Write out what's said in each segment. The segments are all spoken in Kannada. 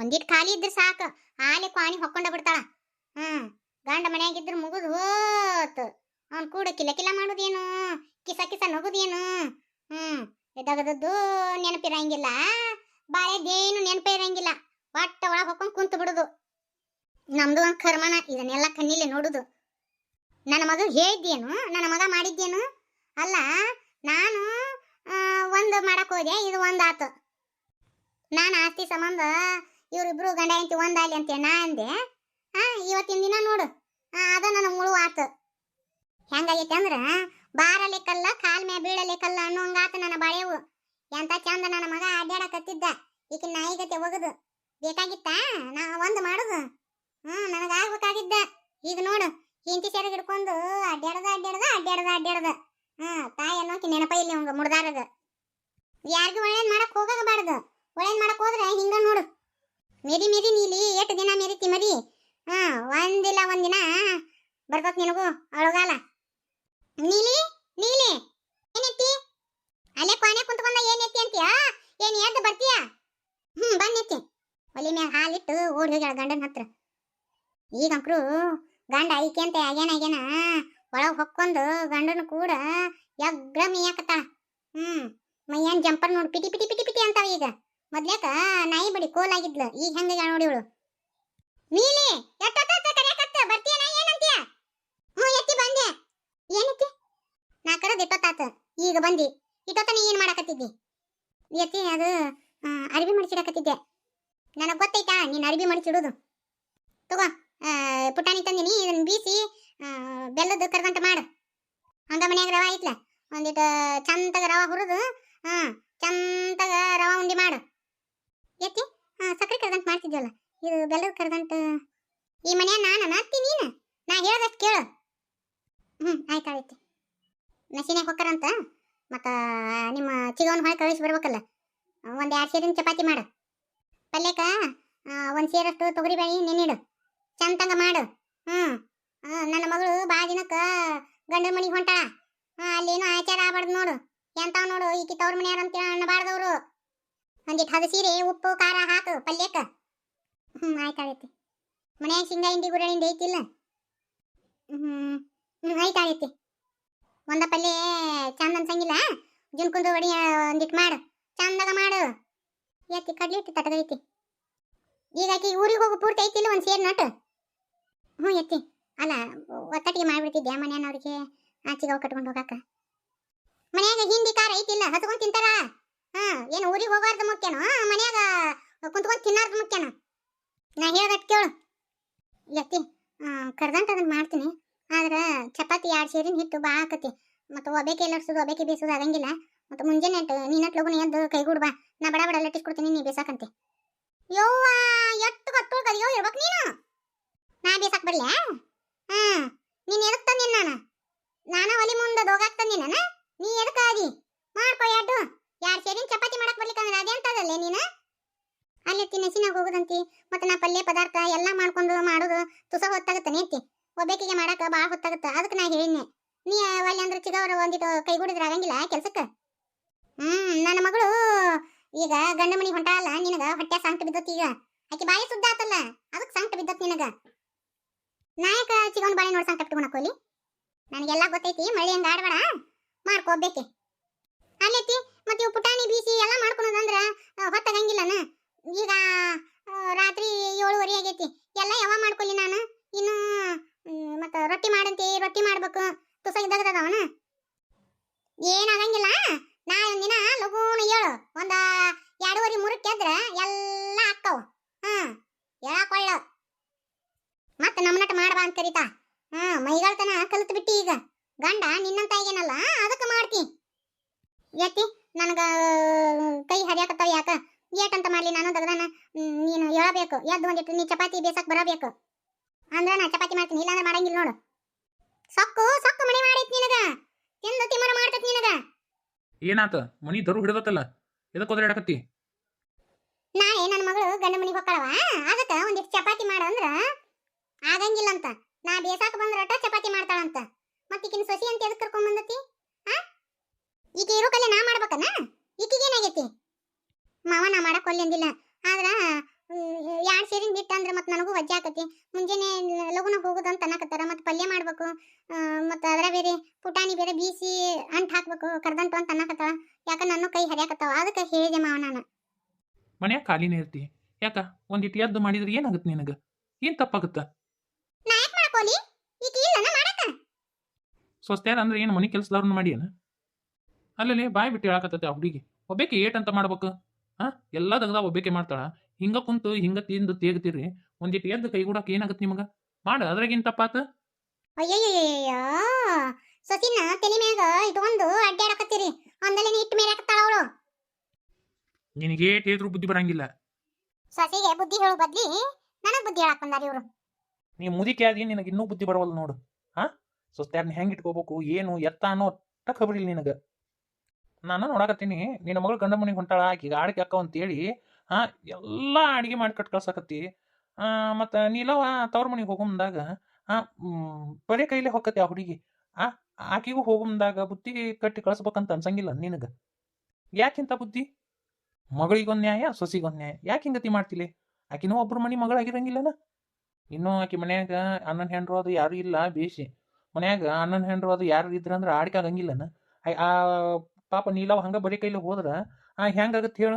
ಒಂದಿಟ್ ಖಾಲಿ ಇದ್ರೆ ಸಾಕು. ಆಲೆ ಕ್ವಾಣಿ ಹೊಕ್ಕೊಂಡ ಬಿಡ್ತಾಳ. ಹ್ಮ್, ಗಂಡ ಮನೆಯಾಗಿದ್ರೆ ಮುಗಿದು ಹೋತ್. ಅವ್ನು ಕೂಡ ಕಿಲ ಕಿಲ ಮಾಡುದೇನು, ಕಿಸ ಕಿಸ ನಗುದೇನು. ಹ್ಮ್, ಎದಗದದ್ದು ನೆನಪಿರಂಗಿಲ್ಲ. ಬಾಳೆದೇನು ನೆನಪೇ ಇರಂಗಿಲ್ಲ ಒಟ್ಟ ಒಳಗೆ ಹೊಕ್ಕೊಂಡ್ ಕುಂತು ಬಿಡುದು. ನಮ್ದು ಒಂದು ಕರ್ಮನ, ಇದನ್ನೆಲ್ಲ ಕಣ್ಣಿಲೆ ನೋಡುದು. ನನ್ನ ಮಗ ಹೇಳಿದ್ದೇನು ನನ್ನ ಮಗ ಮಾಡಿದ್ದೇನು? ಅಲ್ಲ, ನಾನು ಒಂದು ಮಾಡಕ್ ಹೋದೆ, ಇದು ಒಂದಾತು ನಾನು ಆಸ್ತಿ ಸಂಬಂಧ ಇವ್ರಿಬ್ರು ಗಂಡ ಹೆಂಡತಿ ಒಂದಾಲಿ ಅಂತ ನಾ ಅಂದೆ. ಹಾ ಇವತ್ತಿನ ದಿನ ನೋಡು. ಅದ ನನ್ನ ಮುಳು ಆತು. ಹೆಂಗಾಗೈತೆ ಅಂದ್ರ ಬಾರಲಿಕ್ಕಲ್ಲ ಕಾಲ್ ಮ್ಯಾ ಬೀಳಲಿಕ್ಕಲ್ಲ ಅನ್ನೋಂಗಾತ ನನ್ನ ಬಾಳೆವು. ಎಂತ ಚಂದ ನನ್ನ ಮಗ ಅಡ್ಡಾಡಕತ್ತಿದ್ದ ಈಕಿನ ನಾಯಿಗತೆ ಒಗದು. ಬೇಕಾಗಿತ್ತ? ನಾ ಒಂದು ಮಾಡುದು. ಹ್ಮ್ ನನಗಾಗ್ಬೇಕಾಗಿದ್ದ ಈಗ ನೋಡು ಹಿಂತಿ ಸೆರಗ್ ಅಳುಗಾಲ. ನೀಲಿ ನೀಲಿ. ಏನೈತಿ? ಅಲ್ಲೇ ಕೊನೆ ಕುಂತ್ಕೊಂಡ ಏನೈತಿ ಅಂತೀಯ? ಏನ್ ಎದ್ದು ಬರ್ತೀಯ? ಹ್ಮ್ ಬಂದೈತಿ ಒಲಿ ಮ್ಯಾಗ ಹಾಲಿಟ್ಟು ಓಡಿ ಹೋಗ್ಯಾಳ ಗಂಡನ ಹತ್ರ. ಈಗಂಕ್ರು ಗಂಡ ಐಕೆ ಅಂತ ಆಗ್ಯಾನ ಆಗ್ಯಾನ, ಒಳಗ್ ಹೊಕ್ಕೊಂದು ಗಂಡನ ಕೂಡ ಯಗ್ರ ಮೇಯಕತ್ತಾಳ. ಹ್ಮ್ ಮೈಯನ್ ಜಂಪರ್ ನೋಡಿ, ಪಿಟಿ ಪಿಟಿ ಪಿಟಿ ಪಿಟಿ ಅಂತಾವ ಈಗ. ಮೊದ್ಲೇಕ ನಾಯಿ ಬಡಿ ಕೋಲಾಗಿದ್ಲು. ಈಗ ಹೆಂಗ ನೋಡಿ ಇವಳು. ನೀಲಿ ಎಷ್ಟೊತ್ತ ಕರೆಯಕತ್ತ ಬರ್ತೀಯ ನಾ ಏನಂತೀಯ ಹ್ಞೂ ಎತ್ತಿ ಬಂದೆ ಏನತ್ತಿ ನಾ ಕರೆದ್ ಇಟ್ಟೊತ್ತಾತ ಈಗ ಬಂದಿ. ಇಟ್ಟೊತ್ತನ ಏನು ಮಾಡಕತ್ತಿದ್ದಿ? ಎತ್ತಿ ಅದು ಆ, ಅರ್ಬಿ ಮಡಿಸಿಡಕತ್ತಿದ್ದೆ ನನಗ್ ಗೊತ್ತೈತಾ ನೀನ್ ಅರ್ಬಿ ಮಡಿಸಿಡೋದು ತಗೋ ಪುಟಾಣಿ ತಂದಿನಿ ಇದನ್ನ ಬೀಸಿ ಬೆಲ್ಲದ ಕರ್ಗಂಟ ಮಾಡು. ಹಂಗ ಮನ್ಯಾಗ ರವಾ ಐತ್ಲ ಒಂದಿಟ್ಟು ಚಂತಗ ರವಾ ಹುರಿದು ಹಾ ಚಂತಗ ರವಾ ಉಂಡಿ ಮಾಡು. ಎತ್ತಿ ಸಕ್ಕರೆ ಕರ್ಗಂಟ ಮಾಡ್ತಿದ್ವಲ್ಲ ಇದು ಬೆಲ್ಲದ ಕರ್ಗಂಟ ಈ ಮನೆಯ ನಾನು ಅತ್ತಿ ನೀನು? ನಾ ಹೇಳ್ದಷ್ಟು ಕೇಳು. ಹ್ಮ್ ಆಯ್ತಾಯ್ತು ನಸಿನ್ಯಾಗ ಹೊಕ್ಕರಂತ, ಮತ್ತು ನಿಮ್ಮ ಚಿಗವನ್ ಹೊಳೆ ಕಳಿಸಿ ಬರ್ಬೇಕಲ್ಲ ಒಂದು ಎರಡು ಸೇರಿನ ಚಪಾತಿ ಮಾಡು. ಪಲ್ಯಕ್ಕ ಒಂದು ಸೇರಷ್ಟು ತೊಗರಿ ಬೇಳೆ ನೆನಿಡು ಚಂತಂಗ ಮಾಡು. ಹ್ಞೂ ನನ್ನ ಮಗಳು ಬಾ ದಿನಕ್ಕ ಗಂಡನ ಮನಿಗೆ ಹೊಂಟಾಳ. ಹಾಂ ಅಲ್ಲೇನು ಆಚಾರ ಆಗ್ಬಾರ್ದು ನೋಡು. ಎಂತಾವ್ ನೋಡು, ಈಕಿ ತವ್ರ ಮನೆಯವ್ರು ಅಂತ ಅನ್ನಬಾರ್ದವ್ರು ಒಂದಿಟ್ಟು ಹದ ಸೀರೆ, ಉಪ್ಪು, ಖಾರ ಹಾಕು ಪಲ್ಯಕ್ಕ. ಹ್ಮ್ ಆಯ್ತಾಗೈತಿ ಮನ್ಯಾಗ ಶೇಂಗಾ ಹಿಂಡಿ ಗುರಳಿಂದ ಐತಿಲ್ಲ? ಹ್ಞೂ ಹ್ಮ್ ಆಯ್ತಾಗೈತಿ ಒಂದ ಪಲ್ಯ ಚಂದ ಅನ್ಸಂಗಿಲ್ಲ? ಜುನ್ಕುಂದು ಒಡಿ ಒಂದಿಟ್ಟು ಮಾಡು. ಚಂದಾಗ ಮಾಡು. ಎತ್ತಿ, ಕಡ್ಲಿ ಇಟ್ಟು ತಟಗೈತಿ ಈಗ ಆಕಿ ಊರಿಗೆ ಹೋಗು ಪೂರ್ತಿ ಐತಿಲ್ಲ ಒಂದ್ ಸೇರ್ ನಟ್ ಹ್ಞೂ, ಎತ್ತಿ. ಅಲ್ಲ, ಒತ್ತಟ್ಟಿಗೆ ಮಾಡ್ಬಿಡ್ತಿದ್ದೆ ಮನೆಯವ್ರಿಗೆ ಆಚಿಗವ್ ಕಟ್ಕೊಂಡು ಹೋಗಾಕ? ಮನ್ಯಾಗ ಹಿಂದಿ ಖಾರ ಐತಿಲ್ಲ, ಹತ್ಕೊಂಡು ತಿಂತಾರ? ಹಾ, ಏನು ಊರಿಗೆ ಹೋಗಾರ್ದು ಮುಖ್ಯನೋ? ಮನ್ಯಾಗ ಕುಂತ್ಕೊಂಡು ತಿನ್ನಾರ್ದು ಮುಖ್ಯನೋ? ನಾ ಹೇಳ್ದಟ್ ಕೇಳು. ಎತ್ತಿ ಕರ್ದಂಟ ಅದನ್ನ ಮಾಡ್ತೀನಿ. ಚಪಾತಿ ಎರಡು ಹಿಟ್ಟು ಬಾ ಆಕತಿ. ಮತ್ತು ಒಬೇಕೆ ಎಲ್ಲರ್ಸೋದು ಒಬೇಕೆ ಬೇಸೋದು ಆಗಂಗಿಲ್ಲ. ಮತ್ತು ಮುಂಜಾನೆ ನೀನಟ್ ಲಗುನ ಎದ್ದು ಕೈಗೂಡ್ ಬಾ. ನಾ ಬಡ ಬಡ ಲಟ್ಟಿಸ್ಕೊಡ್ತೀನಿ ನೀ ಬೇಸಾಕಂತೆ. ಎಷ್ಟು ಕಟ್ಟೋಳ್ ಕದಿಯೋ ಇರ್ಬೇಕು ನೀನು? ನಾ ಬೇಸಾಕ್ ಬರ್ಲ್ಯಾ ಹಾ, ನೀನ್ ಎದಕ್ ತಂದಿನ್ ನಾನು? ನಾನ ಒಲಿ ಮುಂದೆ ದೋಗಾಕ್ ತಂದಿನ ನೀ ಎದಕ್ ಆದಿ? ಮಾಡ್ಕೊ ಎರಡು ಯಾರ್ ಸೇರಿನ ಚಪಾತಿ ಮಾಡಕ್ ಬರ್ಲಿಕ್ಕಂದ್ರೆ ಅದೇ ಅಂತದಲ್ಲೇ ನೀನು? ಅಲ್ಲಿ ತಿನ್ನಸಿನಾಗ ಹೋಗುದಂತಿ. ಮತ್ತೆ ನಾ ಪಲ್ಯ ಪದಾರ್ಥ ಎಲ್ಲ ಮಾಡ್ಕೊಂಡು, ಮಾಡೋದು ತುಸ ಹೊತ್ತಾಗತ್ತೆ ನೇತಿ ಒಬ್ಬಾಕಿಗೆ ಮಾಡಾಕ ಭಾಳ ಹೊತ್ತಾಗತ್ತ. ಅದಕ್ಕೆ ನಾ ಹೇಳಿನಿ ನೀ ಅಲ್ಲಿ ಅಂದ್ರೆ ಚಿಗವ್ರ ಒಂದಿಟ್ಟು ಕೈಗೂಡಿದ್ರೆ ಆಗಂಗಿಲ್ಲ ಕೆಲ್ಸಕ್ಕೆ? ಹ್ಮ್, ನನ್ನ ಮಗಳು ಈಗ ಗಂಡ ಮನಿ ಅಲ್ಲ, ನಿನಗ ಹೊಟ್ಟೆ ಸಂಕಟ ಬಿದ್ದತ್ ಈಗ. ಆಕಿ ಬಾಯಿ ಸುದ್ದ ಆತಲ್ಲ ಅದಕ್ಕೆ ಸಂಕಟ ಬಿದ್ದತ್ ನಿನಗ. ನಾಯಕ ಚಿಗವನ್ ಬಾಯಿ ನೋಡ್ ಸಂಕಟ ಇಟ್ಕೊಳಕ್ ಕೋಲಿ ನನಗೆಲ್ಲ ಗೊತ್ತೈತಿ ಮಳೆ ಹಂಗ ಆಡ್ಬೇಡ. ಮಾಡ್ಕೋಬೇಕೆ ಅಲ್ಲೈತಿ ಮತ್ತೆ ಇವು ಪುಟಾಣಿ, ಬೀಸಿ ಎಲ್ಲ ಮಾಡ್ಕೊಳೋದಂದ್ರ ಹೊತ್ತಾಗಂಗಿಲ್ಲನ? ಈಗ ರಾತ್ರಿ ಏಳುವರೆ ಆಗೈತಿ. ಎಲ್ಲ ಯಾವ ಮಾಡ್ಕೊಲಿ ನಾನು ಇನ್ನು ಮ್, ಮತ್ತ ರೊಟ್ಟಿ ಮಾಡಂತಿ ರೊಟ್ಟಿ ಮಾಡ್ಬೇಕು ತುಸ ಇದ್ದಾಗದವನ ಏನಾಗಂಗಿಲ್ಲ ನಾ ಒಂದಿನ ಲಗೂನ ಏಳು ಒಂದ ಎರಡೂವರೆ ಮೂರಕ್ಕೆ ಎದ್ರ ಎಲ್ಲ ಅಕ್ಕವು ಹ್ಮ್ ಹೇಳಕೊಳ್ಳ ಮತ್ತ ನಮ್ಮನಟ ಮಾಡಬಾ ಅಂತ ಕರಿತಾ ಹಾ ಮೈಗಳತನ ಕಲಿತು ಬಿಟ್ಟಿ ಈಗ. ಗಂಡ ನಿನ್ನಂತ ಏನಲ್ಲ ಅದಕ್ಕೆ ಮಾಡ್ತಿ. ಎತ್ತಿ ನನಗ ಕೈ ಹರಿಯಾಕತ್ತಾವ ಯಾಕ? ಏಟಂತ ಮಾಡ್ಲಿ ನಾನು ದಗದಾನ ನೀನು ಹೇಳಬೇಕು. ಎದ್ದು ಒಂದಿಟ್ಟು ನೀ ಚಪಾತಿ ಬೇಸಕ್ ಬರಬೇಕು. ಅಂದ್ರ ನಾ ಚಪಾತಿ ಮಾಡ್ತೀನಿ ಇಲ್ಲಾಂದ್ರೆ ಮಾಡಂಗಿಲ್ಲ ನೋಡು. ಸೊಕ್ಕು ಸೊಕ್ಕು ಮಣಿ ಮಾಡೈತಿ ನಿನಗ. ತಿಂದು ತಿಮರ ಮಾಡ್ತೈತಿ ನಿನಗ. ಏನಾತ? ಮನಿ ದರು ಹಿಡ್ದತ್ತಲ್ಲ? ಎದಕ್ಕೆ ಒದರಾಡಕತ್ತಿ ನಾಳೆ ನನ್ನ ಮಗಳು ಗಂಡ ಮನಿಗೆ ಹೋಗ್ಕಳವ ಅದಕ್ಕೆ ಒಂದಿಷ್ಟು ಚಪಾತಿ ಮಾಡು ಅಂದ್ರ ಆಗಂಗಿಲ್ಲ ಅಂತ ನಾ ಬೇಸಾಕ ಬಂದ್ರಟ ಚಪಾತಿ ಮಾಡ್ತಾಳಂತ. ಮತ್ತ ಈಕಿನ ಸೊಸಿ ಅಂತ ಎದಕ್ ಕರ್ಕೊಂಡ್ ಬಂದತಿ? ಆ? ಈಗ ಇರೋ ಕಲೆ ನಾ ಮಾಡ್ಬೇಕನ? ಈಕಿಗೇನಾಗೈತಿ ಮಾವ ನಾ ಮಾಡಕ್ ಒಲ್ಲೆ ಅಂದಿಲ್ಲ. ಆದ್ರ ಯಾಡ್ ಸೇರಿನ ಬಿಟ್ಟ ಅಂದ್ರೆ ಮತ್ತೆ ನನಗೂ ವಜ್ಜೆ ಆಕತಿ. ಮುಂಜಾನೆ ಲಗುನ ಹೋಗುದಂತ ಅನ್ನಕತ್ತಾರ. ಮತ್ತೆ ಪಲ್ಯ ಮಾಡ್ಬೇಕು. ಮತ್ತೆ ಅದ್ರ ಬೇರೆ ಪುಟಾಣಿ ಬೇರೆ ಬೀಸಿ ಅಂಟ್ ಹಾಕ್ಬೇಕು, ಕರ್ದಂಟು ಅಂತ ಅನ್ನಕತ್ತಾಳ. ಯಾಕ ನನ್ನ ಕೈ ಹರಿಯಾಕತ್ತಾವ? ಅದಕ್ಕೆ ಹೇಳಿದೆ ಮಾವ ನಾನು. ಮನ್ಯಾಗ ಖಾಲಿನೇ ಇರ್ತಿ. ಯಾಕ? ಒಂದಿಟ್ಟು ಎದ್ದು ಮಾಡಿದ್ರೆ ಏನಾಗುತ್ತೆ ನಿನಗೆ? ಏನು ತಪ್ಪಾಗುತ್ತ? ಇಲ್ಲ ಮಾಡಕ ಸ್ವಸ್ತ್ಯಾರ ಅಂದ್ರೆ ಏನು ಮನೆ ಕೆಲಸದವ್ರನ್ನ ಮಾಡಿ ಏನ? ಅಲ್ಲಲ್ಲಿ ಬಾಯಿ ಬಿಟ್ಟು ಹೇಳಕತ್ತೈತೆ ಆ ಹುಡುಗಿ ಒಬ್ಬಾಕಿ ಏಟ್ ಅಂತ ಮಾಡ್ಬೇಕು. ಹಾ ಎಲ್ಲ ತೆಗ್ದ ಒಬ್ಬೇಕೆ ಮಾಡ್ತಾಳ. ಹಿಂಗ ಕುಂತು ಹಿಂಗ ತಿಂದು ತೇಗ್ತಿರಿ ಒಂದಿಟ್ಟು ಎದ್ದು ಕೈ ಕೈಗೂಡಕ್ಕೆ ಏನಾಗತ್ತೆ ನಿಮಗ? ಮಾಡ ಅದ್ರಾಗಿನ್ ತಪ್ಪಾತ? ಅಯ್ಯಯ್ಯಯ್ಯೋ ಸೊಸಿನ ತಲೆ ಮ್ಯಾಗ ಇಟ್ಕೊಂಡು ಅಡ್ಡಾಡಕತ್ತೀರಿ ಅಂದಲೆ ನೀಟ್ ಮೇಲೆ ಹಾಕತ್ತಾಳ ಅವಳು. ನಿನಗೆ ಏಟ್ ಹೇಳಿದ್ರು ಬುದ್ಧಿ ಬರಂಗಿಲ್ಲ. ಸೊಸಿಗೆ ಬುದ್ಧಿ ಹೇಳು ಬದ್ಲಿ ನನಗ್ ಬುದ್ಧಿ ಹೇಳಕ್ ಬಂದಾರ ಇವ್ರು. ನೀ ಮುದಿಕೆ ಆದಿ ನಿನಗೆ ಇನ್ನೂ ಬುದ್ಧಿ ಬರವಲ್ಲ ನೋಡು. ಹಾ ಸ್ವಸ್ತ್ಯಾರನ್ನ ಹೆಂಗೆ ಇಟ್ಕೋಬೇಕು, ಏನು, ಎತ್ತ ಅನ್ನೋ ಅಟ್ಟ ಖಬರ್ ಇಲ್ಲ ನಿನಗೆ. ನಾನು ನೋಡಕತ್ತೀನಿ, ನಿನ್ನ ಮಗಳು ಗಂಡ ಮನೆಗೆ ಹೊಂಟಾಳ, ಆಕಿಗೆ ಆಡಿಕೆ ಅಕ್ಕ ಅಂತೇಳಿ ಹಾ ಎಲ್ಲ ಅಡಿಗೆ ಮಾಡಿ ಕಟ್ ಕಳ್ಸಾಕತ್ತಿ. ಮತ್ತು ನೀಲವ ತವ್ರ ಮನೆಗೆ ಹೋಗೋ ಮುಂದಾಗ ಆ ಬರೀ ಕೈಲೇ ಹೊಕ್ಕತಿ ಆ ಹುಡುಗಿ? ಆ, ಆಕಿಗೂ ಹೋಗುಂದಾಗ ಬುದ್ಧಿ ಕಟ್ಟಿ ಕಳ್ಸ್ಬೇಕಂತ ಅನ್ಸಂಗಿಲ್ಲ ನಿನಗೆ? ಯಾಕಿಂತ ಬುದ್ಧಿ? ಮಗಳಿಗೊಂದು ನ್ಯಾಯ, ಸೊಸಿಗೊಂದು ನ್ಯಾಯ. ಯಾಕೆ ಹಿಂಗತಿ ಮಾಡ್ತಿಲಿ? ಆಕಿನೂ ಒಬ್ರು ಮನೆ ಮಗಳಾಗಿರಂಗಿಲ್ಲನ? ಇನ್ನೂ ಆಕಿ ಮನ್ಯಾಗ ಅಣ್ಣನ ಹೆಂಡ್ರು ಅದು ಯಾರು ಇಲ್ಲ ಬೇಸಿ ಮನ್ಯಾಗ ಅಣ್ಣನ ಹೆಂಡ್ರು ಅದು ಯಾರು ಇದ್ರಂದ್ರೆ ಆಡಿಕೆ ಆಗಂಗಿಲ್ಲನ. ಆ- ಪಾಪ ನೀಲವ್ ಹಂಗ ಬರೀ ಕೈಲಿ ಹೋದ್ರ, ಆ ಹೆಂಗಾಗತ್ತೆ ಹೇಳ?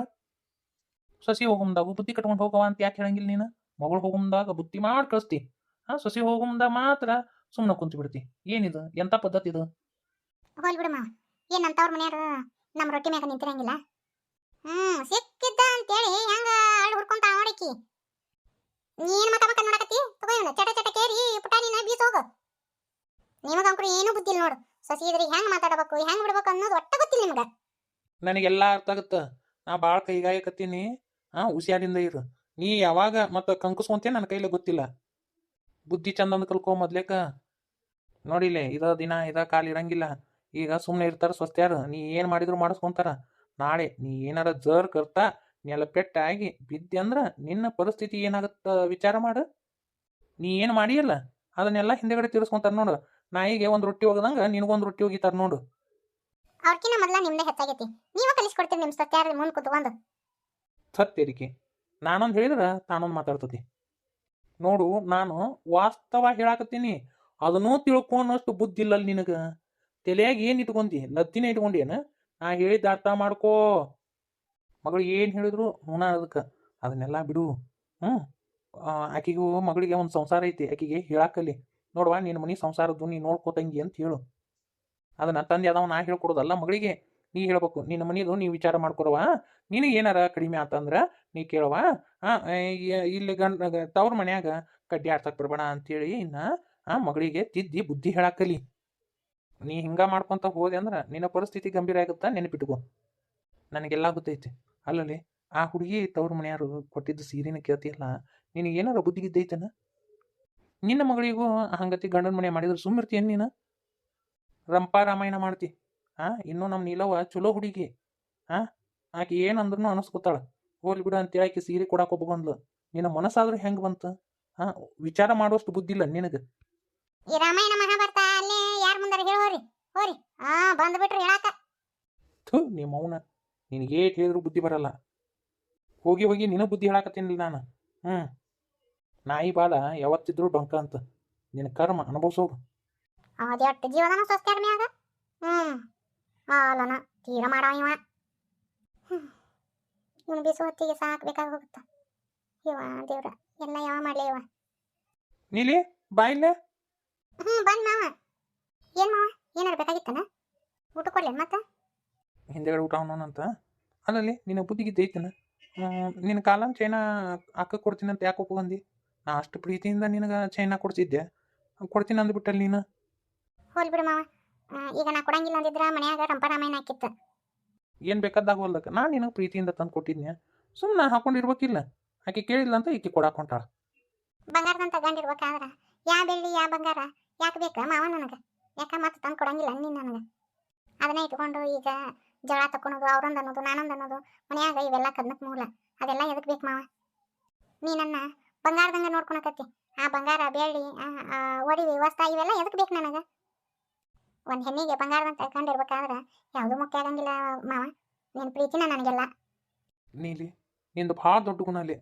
ಸಸಿ ಹೋಗುಂದಾಗ ಬುದ್ಧಿ ಕಟ್ಕೊಂಡು ಹೋಗವ ಅಂತ ಯಾಕೆ ಹೇಳಂಗಿಲ್ಲ ನೀನು? ಮಗಳು ಹೋಗುಮ್ದಾಗ, ಬುತ್ತಿ ಮಾಡಿ ಕಳಿಸ್ತಿ. ಹಾ, ಸಸಿ ಹೋಗುಮ್ದಾಗ ಮಾತ್ರ ಸುಮ್ಮನೆ ಕುಂತು ಬಿಡ್ತಿ. ಏನಿದು? ಎಂತ ಪದ್ಧತಿ ಇದು? ಹೋಲ್ ಬಿಡು ಮಾವ. ಅಂತವ್ರ ನಮ್ಮ ರೊಟ್ಟಿ ಮ್ಯಾಗ ನಿಂತಿರಂಗಿಲ್ಲ? ಹ್ಮ್, ಸಿಕ್ಕಿದ್ದ ಅಂತೇಳಿ ಹೆಂಗ ಹುಡ್ಕೊಂತ ನೀನ್ ಮಕ ಮಾಡಕತ್ತಿ ನೋಡಕತ್ತಿ? ತಗೋ ಚಟ ಚಟ ಕೇರಿ ಪುಟಾಣಿನ ಬೀಸ್ ಹೋಗು. ನಿಮಗ ಅಂಕರು ಏನೂ ಬುದ್ಧಿ ಇಲ್ಲ ನೋಡು. ಸಸಿ ಇದ್ರೆ ಹೆಂಗ್ ಮಾತಾಡಬೇಕು, ಹೆಂಗ್ ಬಿಡ್ಬೇಕು ಅನ್ನೋದು ಒಟ್ಟ ಗೊತ್ತಿಲ್ಲ ನಿಮ್ಗ. ನನಗೆಲ್ಲ ಅರ್ಥ ಆಗುತ್ತ. ನಾ ಭಾಳ ಕೈಗಾಯಕತ್ತೀನಿ ಹಾ ಹುಷಾರಿಂದ ಇರು. ನೀ ಯಾವಾಗ ಮತ್ತೆ ಕಂಕುಸ್ಕೊಂತೆ ನನ್ನ ಕೈಲಿ ಗೊತ್ತಿಲ್ಲ. ಬುದ್ಧಿ ಚಂದ ಚಂದಂದ ಕಲ್ಕೋ ಮೊದ್ಲೇಕ. ನೋಡಿಲೆ, ಇದ ದಿನ ಇದ ಕಾಲ ಇರಂಗಿಲ್ಲ ಈಗ ಸುಮ್ಮನೆ ಇರ್ತಾರ, ಸ್ವಸ್ತ್ಯಾರು. ನೀ ಏನು ಮಾಡಿದ್ರು ಮಾಡಿಸ್ಕೊಂತಾರ. ನಾಳೆ ನೀ ಏನಾರ ಜರ್ ಕರ್ತಾ ನೆಲ ಪೆಟ್ಟಾಗಿ ಬಿದ್ದೆ ಅಂದ್ರ ನಿನ್ನ ಪರಿಸ್ಥಿತಿ ಏನಾಗುತ್ತೆ ವಿಚಾರ ಮಾಡು. ನೀ ಏನು ಮಾಡಿಯಲ್ಲ? ಅದನ್ನೆಲ್ಲ ಹಿಂದೆಗಡೆ ತಿರ್ಸ್ಕೊಂತಾರ ನೋಡು. ನಾಯಿಗೆ ಒಂದು ರೊಟ್ಟಿ ಹೋಗದಂಗ ನಿನಗೊಂದು ರೊಟ್ಟಿ ಹೋಗಿತಾರ ನೋಡು. ಅವ್ರಕಿನ ಮೊದಲ ನಿಮ್ದೇ ಹೆಚ್ಚಾಗೈತಿ. ನೀವ ಕಲಿಸ್ಕೊಡ್ತೀರಿ ನಿಮ್ ಸತ್ಯಾರ ಮುಂದೆ ಕುತ್ಕೊಂಡು. ಸತ್ಯರಿಕೆ ನಾನೊಂದು ಹೇಳಿದ್ರ ತಾನೊಂದು ಮಾತಾಡ್ತತಿ. ನೋಡು ನಾನು ವಾಸ್ತವ ಹೇಳಾಕತ್ತೀನಿ. ಅದನ್ನೂ ತಿಳ್ಕೊಂಡಷ್ಟು ಬುದ್ಧಿ ಇಲ್ಲ ನಿನಗ. ತಲೆಯಾಗ ಏನು ಇಟ್ಕೊಂಡಿ ಲತ್ತಿನ ಇಟ್ಕೊಂಡೇನ? ನಾ ಹೇಳಿದ ಅರ್ಥ ಮಾಡ್ಕೋ. ಮಗಳು ಏನು ಹೇಳಿದ್ರು ಹೂನ ಅದಕ್ಕೆ. ಅದನ್ನೆಲ್ಲ ಬಿಡು. ಹ್ಞೂ ಆಕೆಗೂ ಮಗಳಿಗೆ ಒಂದು ಸಂಸಾರ ಐತಿ. ಆಕೆಗೆ ಹೇಳಾಕಲಿ. ನೋಡುವ ನಿನ್ನ ಮನೆ ಸಂಸಾರದ್ದು, ನೀ ನೋಡ್ಕೋತಂಗಿ ಅಂತ ಹೇಳು. ಅದನ್ನ ತಂದೆ ಅದಾವ ನಾ ಹೇಳ್ಕೊಡೋದಲ್ಲ ಮಗಳಿಗೆ. ನೀ ಹೇಳ್ಬೇಕು, ನಿನ್ನ ಮನೆದು ನೀ ವಿಚಾರ ಮಾಡ್ಕೊರವ ನಿನಗೆ ಏನಾರ ಕಡಿಮೆ ಆತಂದ್ರೆ ನೀ ಕೇಳುವ. ಇಲ್ಲಿ ಗಂಡ, ತವ್ರ ಮನ್ಯಾಗ ಕಡ್ಡಿ ಆಡ್ಸಕ್ ಬಿಡ್ಬೇಡ ಅಂತೇಳಿ ಇನ್ನ, ಆ, ಮಗಳಿಗೆ ತಿದ್ದಿ ಬುದ್ಧಿ ಹೇಳಾಕಲಿ. ನೀ ಹಿಂಗ ಮಾಡ್ಕೊಂತ ಹೋದೆ ಅಂದ್ರ ನಿನ್ನ ಪರಿಸ್ಥಿತಿ ಗಂಭೀರ ಆಗುತ್ತಾ ನೆನಪಿಟ್ಕೋ. ನನಗೆಲ್ಲ ಗೊತ್ತೈತಿ. ಅಲ್ಲಲ್ಲಿ ಆ ಹುಡುಗಿ ತವ್ರ ಮನೆಯಾರು ಕೊಟ್ಟಿದ್ದ ಸೀರೆನ ಕೇಳ್ತಿಯಲ್ಲ ನಿನಗೆ ಏನಾರ ಬುದ್ಧಿ ಗಿದ್ದೈತನ ನಿನ್ನ ಮಗಳಿಗೂ ಹಂಗತಿ ಗಂಡನ ಮನೆ ಮಾಡಿದ್ರೆ ಸುಮ್ಮಿರ್ತೀಯನ್ ನೀನು? ರಂಪಾ ರಾಮಾಯಣ ಮಾಡ್ತಿ ಆ? ಇನ್ನೂ ನಮ್ಮ ನೀಲವ ಚಲೋ ಹುಡುಗಿ ಆ? ಆಕೆ ಏನಂದ್ರೂ ಅನಿಸ್ಕೊತಾಳ. ಹೋಗ್ಲಿ ಬಿಡು ಅಂತೇಳಿ ಆಕೆ ಸೀರೆ ಕೊಡಕ್ಕೆ ಒಬ್ಬಂದ್ಲು ನಿನ್ನ ಮನಸ್ಸಾದ್ರೂ ಹೆಂಗೆ ಬಂತು ಹಾ ವಿಚಾರ ಮಾಡುವಷ್ಟು ಬುದ್ಧಿ ಇಲ್ಲ ನಿನಗೆ. ಈ ರಾಮಾಯಣ ಮಹಾಭಾರತ ಅಲ್ಲೇ ಯಾರ ಮುಂದಾರ ಹೇಳಿ ಹೋರಿ ಹೋರಿ. ಆ ಬಂದ್ಬಿಟ್ರಿ ಹೇಳಾಕ. ಥು ನಿಮ್ಮ ಮೌನ. ನಿನಗೆ ಏಟ್ ಹೇಳಿದ್ರು ಬುದ್ಧಿ ಬರಲ್ಲ. ಹೋಗಿ ಹೋಗಿ ನಿನ್ನ ಬುದ್ಧಿ ಹೇಳಾಕತ್ತೀನಿ ನಾನು. ಹ್ಞೂ ನಾಯಿ ಬಾಲ ಯಾವತ್ತಿದ್ರು ಡೊಂಕ ಅಂತ. ನಿನ್ನ ಕರ್ಮ ಅನುಭವಿಸೋದು. ಜೀವನ ಸ್ವಸ್ತ್ಯಾರ ಮ್ಯಾಗ? ಹ್ಮ್. ಹಾಲನ ತೀರ ಮಾಡವ ಇವ. ಇವನು ಬಿಸು ಹೊತ್ತಿಗೆ ಸಾಕ್ಬೇಕಾಗಿ ಹೋಗುತ್ತ. ಇವ ದೇವ್ರ ಎಲ್ಲ ಯಾವ ಮಾಡ್ಲಿ ಇವ? ನೀಲಿ ಬಾಯಿಲ್ಲ ಹ್ಮ್ ಬಂದ್ ಮಾವ. ಏನ್ ಮಾವ? ಏನಾರ ಬೇಕಾಗಿತ್ತನ? ಊಟ ಕೊಡ್ಲೇನ್ ಮತ್ತ? ಹಿಂದೆಗಡೆ ಊಟ ಅಂತ. ಅಲ್ಲಲ್ಲಿ ನಿನ್ನ ಬುದ್ಧಿಗಿದ್ದ ಐತನ? ನಿನ್ನ ಕಾಲನ್ ಚೈನಾ ಅಕ್ಕ ಕೊಡ್ತೀನಿ ಅಂತ ಯಾಕೆ ಒಪ್ಕೊಂಡಿ ನಾ ಅಷ್ಟು ಪ್ರೀತಿಯಿಂದ ನಿನಗೆ ಚೈನಾ ಕೊಡ್ತಿದ್ದೆ ಕೊಡ್ತೀನಿ ಅಂದ್ಬಿಟ್ಟಲ್ಲಿ ನೀನು. ಹೋಲ್ ಬಿಡು ಮಾವ. ಈಗ ನಾ ಕೊಡಂಗಿಲ್ಲ ಅಂದಿದ್ರ ಮನ್ಯಾಗ ರಂಪರಾಮಾಯಣ ಹಾಕಿತ್ತ. ಏನು ಬೇಕಾದಾಗ ಹೋಲ್ದಕ್ಕ ನಾನು ನಿನಗೆ ಪ್ರೀತಿಯಿಂದ ತಂದು ಕೊಟ್ಟಿದ್ನೆ ಸುಮ್ಮನೆ ಹಾಕೊಂಡಿರ್ಬೇಕಿಲ್ಲ. ಆಕೆ ಕೇಳಿಲ್ಲ ಅಂತ ಈಕೆ ಕೊಡಾಕ ಹೊಂಟಾಳ. ಬಂಗಾರದಂತ ಗಂಡಿರ್ಬೇಕಾದ್ರೆ ಯಾ ಬೆಳ್ಳಿ ಯಾ ಬಂಗಾರ? ಯಾಕೆ ಬೇಕಾ ಮಾವ ನನಗೆ? ಯಾಕೆ ಮತ್ತೆ ತಂದು ಕೊಡಂಗಿಲ್ಲ ನೀನು ನನಗೆ? ಅದನ್ನ ಇಟ್ಕೊಂಡು ಈಗ ಜಗಳ ತಕೊಳೋದು ಅವ್ರೊಂದು ಅನ್ನೋದು, ನಾನೊಂದು ಅನ್ನೋದು, ಮನ್ಯಾಗ ಇವೆಲ್ಲ ಕದ್ನಕ್ ಮೂಲ. ಅದೆಲ್ಲ ಎದಕ್ ಬೇಕು ಮಾವ? ನೀ ನನ್ನ ಬಂಗಾರದಂಗ ನೋಡ್ಕೊಳಕತ್ತಿ. ಆ ಬಂಗಾರ, ಬೆಳ್ಳಿ ಒಡವಿ ವಸ್ತ ಇವೆಲ್ಲ ಎದಕ್ ಬೇಕು ನನಗ? ಒಂದ್ ಹೆಣ್ಣಿಗೆ ಬಂಗಾರದಂತ ಗಂಡ ಯಾವುದು ಯಾವ್ದು ಮುಖ್ಯ ಆಗಂಗಿಲ್ಲ ಮಾವ. ನಿನ್ ಪ್ರೀತಿನ ನನಗೆಲ್ಲ. ನೀಲಿ, ನಿಂದು ಭಾಳ ದೊಡ್ಡ ಗುಣ ಅಲ್ಲಿ.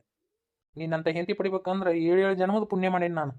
ನೀನಂತ ಹೆಂಡತಿ ಪಡಿಬೇಕಂದ್ರೆ ಏಳು ಏಳು ಜನ್ಮದ ಪುಣ್ಯ ಮಾಡೀನಿ ನಾನು.